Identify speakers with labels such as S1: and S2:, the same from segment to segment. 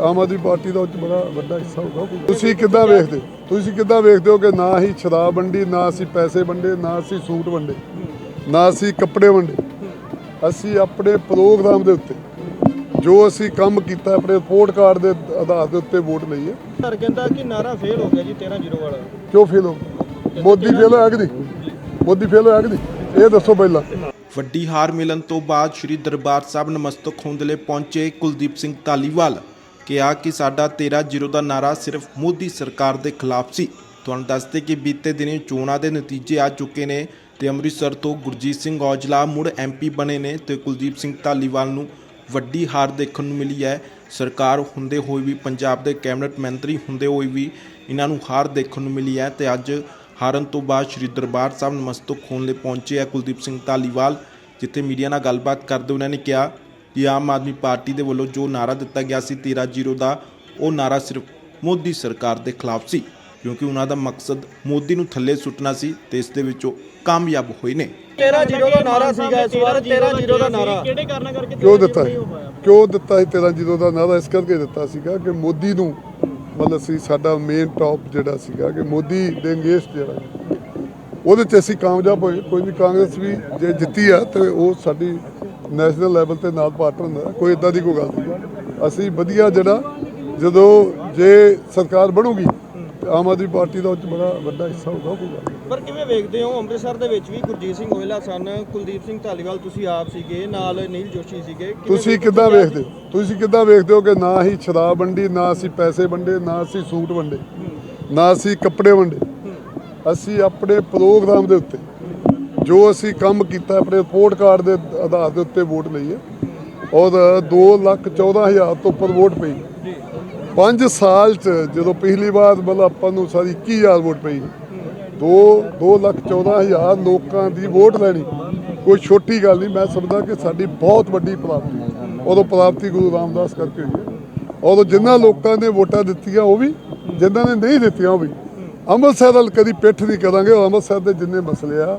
S1: Aam Aadmi party ਦਾ ਉਹ 'ਚ ਬੜਾ ਵੱਡਾ ਹਿੱਸਾ ਹੋਊਗਾ ਤੁਸੀਂ ਕਿੱਦਾਂ ਵੇਖਦੇ? ਤੁਸੀਂ ਕਿੱਦਾਂ ਵੇਖਦੇ ਹੋ ਕਿ ਨਾ ਹੀ ਸ਼ਰਾਬ ਵੰਡੀ ਨਾ ਅਸੀਂ ਪੈਸੇ ਵੰਡੇ ਨਾ ਅਸੀਂ ਸੂਟ ਵੰਡੇ ਨਾ ਅਸੀਂ ਕੱਪੜੇ ਵੰਡੇ? ਅਸੀਂ ਆਪਣੇ ਪ੍ਰੋਗਰਾਮ ਦੇ ਉੱਤੇ ਜੋ ਅਸੀਂ ਕੰਮ ਕੀਤਾ ਆਪਣੇ ਰਿਪੋਰਟ ਕਾਰਡ ਦੇ ਆਧਾਰ ਦੇ ਉੱਤੇ ਵੋਟ ਲਈ ਹੈ।
S2: ਸਰ ਕਹਿੰਦਾ ਕਿ ਨਾਰਾ ਫੇਲ ਹੋ ਗਿਆ ਜੀ 13 ਜ਼ੀਰੋ ਵਾਲਾ।
S1: ਕਿਉਂ ਫੇਲ ਹੋ ਮੋਦੀ ਫੇਲ ਹੋਇਆ ਕਿ ਨਹੀਂ? ਮੋਦੀ ਫੇਲ ਹੋਇਆ ਕਿ ਨਹੀਂ? ਇਹ ਦੱਸੋ ਪਹਿਲਾਂ।
S3: ਵੱਡੀ ਹਾਰ ਮਿਲਣ ਤੋਂ ਬਾਅਦ ਸ੍ਰੀ ਦਰਬਾਰ ਸਾਹਿਬ ਨਮਸਤਕ ਹੋਣ ਦੇ ਲਈ ਪਹੁੰਚੇ ਕੁਲਦੀਪ ਸਿੰਘ ਧਾਲੀਵਾਲ। ਕਿਹਾ ਕਿ ਸਾਡਾ 13 ਜ਼ੀਰੋ ਦਾ ਨਾਰਾ ਸਿਰਫ ਮੋਦੀ ਸਰਕਾਰ ਦੇ ਖਿਲਾਫ ਸੀ। ਤੁਹਾਨੂੰ ਦੱਸਦੇ ਕਿ ਬੀਤੇ ਦਿਨੀ ਚੋਣਾਂ ਦੇ ਨਤੀਜੇ ਆ ਚੁੱਕੇ ਨੇ ਤੇ ਅੰਮ੍ਰਿਤਸਰ ਤੋਂ ਗੁਰਜੀਤ ਸਿੰਘ ਔਜਲਾ ਮੁੜ ਐਮਪੀ ਬਣੇ ਨੇ ਤੇ ਕੁਲਦੀਪ ਸਿੰਘ ਧਾਲੀਵਾਲ ਨੂੰ ਵੱਡੀ ਹਾਰ ਦੇਖਣ ਨੂੰ ਮਿਲੀ ਹੈ। ਸਰਕਾਰ ਹੁੰਦੇ ਹੋਏ ਵੀ, ਪੰਜਾਬ ਦੇ ਕੈਬਨਿਟ ਮੰਤਰੀ ਹੁੰਦੇ ਹੋਏ ਵੀ ਇਹਨਾਂ ਨੂੰ ਹਾਰ ਦੇਖਣ ਨੂੰ ਮਿਲੀ ਹੈ ਤੇ ਅੱਜ ਹਾਰਨ ਤੋਂ ਬਾਅਦ ਸ੍ਰੀ ਦਰਬਾਰ ਸਾਹਿਬ ਨਮਸਤਕ ਹੋਣ ਲਈ ਪਹੁੰਚੇ ਹੈ ਕੁਲਦੀਪ ਸਿੰਘ ਧਾਲੀਵਾਲ, ਜਿੱਥੇ ਮੀਡੀਆ ਨਾਲ ਗੱਲਬਾਤ ਕਰਦੇ ਉਹਨਾਂ ਨੇ ਕਿਹਾ ਕਿ ਆਮ ਆਦਮੀ ਪਾਰਟੀ ਦੇ ਵੱਲੋਂ ਜੋ ਨਾਰਾ ਦਿੱਤਾ ਗਿਆ ਸੀ 13 ਜ਼ੀਰੋ ਦਾ ਉਹ ਨਾਰਾ ਸਿਰਫ ਮੋਦੀ ਸਰਕਾਰ ਦੇ ਖਿਲਾਫ ਸੀ ਕਿਉਂਕਿ ਉਹਨਾਂ ਦਾ ਮਕਸਦ ਮੋਦੀ ਨੂੰ ਥੱਲੇ ਸੁੱਟਣਾ ਸੀ ਤੇ ਇਸ ਦੇ ਵਿੱਚੋਂ ਕਾਮਯਾਬ ਹੋਏ ਨੇ।
S2: 13 ਜ਼ੀਰੋ ਦਾ ਨਾਰਾ ਸੀਗਾ ਇਸ ਵਾਰ 13 ਜ਼ੀਰੋ ਦਾ ਨਾਰਾ
S4: ਕਿਹੜੇ ਕਾਰਨਾਂ ਕਰਕੇ
S1: ਕਿਉਂ ਦਿੱਤਾ ਕਿਉਂ ਦਿੱਤਾ ਹੈ 13 ਜ਼ੀਰੋ ਦਾ ਨਾਰਾ ਇਸ ਕਰਕੇ ਦਿੱਤਾ ਸੀਗਾ ਕਿ ਮੋਦੀ ਨੂੰ ਮਤਲਬ ਸੀ ਸਾਡਾ ਮੇਨ ਟੌਪ ਜਿਹੜਾ ਸੀਗਾ ਕਿ ਮੋਦੀ ਦੇ ਅੰਗੇਸ ਜਿਹੜਾ ਉਹਦੇ 'ਚ ਅਸੀਂ ਕਾਮਯਾਬ ਹੋਏ। ਕੋਈ ਨਹੀਂ ਕਾਂਗਰਸ ਵੀ ਜੇ ਜਿੱਤੀ ਆ ਤੇ ਉਹ ਸਾਡੀ ਨੈਸ਼ਨਲ ਲੈਵਲ ਤੇ ਨਾਲ ਪਾਰਟਨਰ ਹੁੰਦਾ ਕੋਈ ਇਦਾਂ ਦੀ ਕੋਈ ਗੱਲ ਨਹੀਂ। ਅਸੀਂ ਵਧੀਆ ਜਿਹੜਾ ਜਦੋਂ ਜੇ ਸਰਕਾਰ ਬਣੂਗੀ ਆਮ ਆਦਮੀ ਪਾਰਟੀ ਦਾ ਉਹ 'ਚ ਬੜਾ ਵੱਡਾ ਹਿੱਸਾ ਹੋਊਗਾ ਨਹੀਂ।
S2: ਪਰ ਕਿਵੇਂ ਵੇਖਦੇ ਹੋ ਅੰਮ੍ਰਿਤਸਰ ਦੇ ਵਿੱਚ ਵੀ ਗੁਰਜੀਤ ਸਿੰਘ ਓਇਲਾ ਸਨ ਕੁਲਦੀਪ ਸਿੰਘ ਧਾਲੀਵਾਲ ਤੁਸੀਂ ਆਪ ਸੀਗੇ ਨਾਲ ਨੀਲ ਜੋਸ਼ੀ ਸੀਗੇ
S1: ਤੁਸੀਂ ਕਿੱਦਾਂ ਵੇਖਦੇ ਹੋ? ਤੁਸੀਂ ਕਿੱਦਾਂ ਵੇਖਦੇ ਹੋ ਕਿ ਨਾ ਹੀ ਸ਼ਰਾਬ ਵੰਡੀ ਨਾ ਅਸੀਂ ਪੈਸੇ ਵੰਡੇ ਨਾ ਅਸੀਂ ਸੂਟ ਵੰਡੇ ਨਾ ਅਸੀਂ ਕੱਪੜੇ ਵੰਡੇ? ਅਸੀਂ ਆਪਣੇ ਪ੍ਰੋਗਰਾਮ ਦੇ ਉੱਤੇ ਜੋ ਅਸੀਂ ਕੰਮ ਕੀਤਾ ਆਪਣੇ ਰਿਪੋਰਟ ਕਾਰਡ ਦੇ ਆਧਾਰ ਦੇ ਉੱਤੇ ਵੋਟ ਲਈ ਹੈ, ਔਰ 2 ਲੱਖ 14 ਹਜ਼ਾਰ ਤੋਂ ਉੱਪਰ ਵੋਟ ਪਈ। 5 ਸਾਲ ਚ ਜਦੋਂ ਪਿਛਲੀ ਵਾਰ ਮਤਲਬ ਆਪਾਂ ਨੂੰ ਸਾਰੀ 21000 ਵੋਟ ਪਈ 2 2 ਲੱਖ 14 ਹਜ਼ਾਰ ਲੋਕਾਂ ਦੀ ਵੋਟ ਲੈਣੀ, ਕੋਈ ਛੋਟੀ ਗੱਲ ਨਹੀਂ, ਮੈਂ ਸਮਝਦਾ ਕਿ ਸਾਡੀ ਬਹੁਤ ਵੱਡੀ ਪ੍ਰਾਪਤੀ ਉਦੋਂ ਪ੍ਰਾਪਤੀ ਗੁਰੂ ਰਾਮਦਾਸ ਕਰਕੇ ਹੋਈ ਹੈ। ਉਦੋਂ ਜਿਨ੍ਹਾਂ ਲੋਕਾਂ ਨੇ ਵੋਟਾਂ ਦਿੱਤੀਆਂ, ਉਹ ਵੀ ਜਿਨ੍ਹਾਂ ਨੇ ਨਹੀਂ ਦਿੱਤੀਆਂ, ਉਹ ਵੀ। ਅੰਮ੍ਰਿਤਸਰ ਵੱਲ ਕਦੀ ਪਿੱਠ ਨਹੀਂ ਕਰਾਂਗੇ, ਉਹ ਅੰਮ੍ਰਿਤਸਰ ਦੇ ਜਿੰਨੇ ਮਸਲੇ ਆ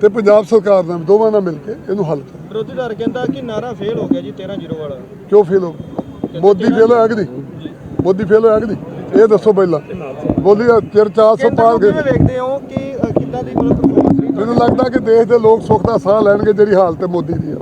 S1: ਤੇ ਪੰਜਾਬ ਸਰਕਾਰ ਵੀ, ਦੋਵਾਂ ਨਾਲ ਮਿਲ ਕੇ ਇਹਨੂੰ ਹੱਲ ਕਰ।
S2: ਵਿਰੋਧੀ ਧਿਰ ਕਹਿੰਦਾ ਕਿ ਨਾਰਾ ਫੇਲ ਹੋ ਗਿਆ ਜੀ 13 ਜ਼ੀਰੋ ਵਾਲਾ
S1: ਕਿਉਂ ਫੇਲ ਹੋ ਗਿਆ? ਮੋਦੀ ਫੇਲ ਹੋਇਆ ਕਿ ਨਹੀਂ? ਮੋਦੀ ਫੇਲ ਹੋਇਆ ਕਿ ਨਹੀਂ? ਇਹ ਦੱਸੋ ਪਹਿਲਾਂ। ਮੋਦੀ ਦਾ ਚਿਰ 400
S2: ਕੇਂਦਰ
S1: ਪਾਰ
S2: ਨੂੰ
S1: ਗਏ।
S2: ਕਿਵੇਂ ਵੇਖਦੇ ਹੋ ਕਿ ਅ, ਕਿੱਦਾਂ ਦੀ ਮਤਲਬ performance ਰਹੀ
S1: ਮੈਨੂੰ ਲੱਗਦਾ ਕਿ ਦੇਸ਼ ਦੇ ਲੋਕ ਸੁੱਖ ਦਾ ਸਾਹ ਲੈਣਗੇ ਜਿਹੜੀ ਹਾਲਤ ਹੈ ਮੋਦੀ ਦੀ ਆ।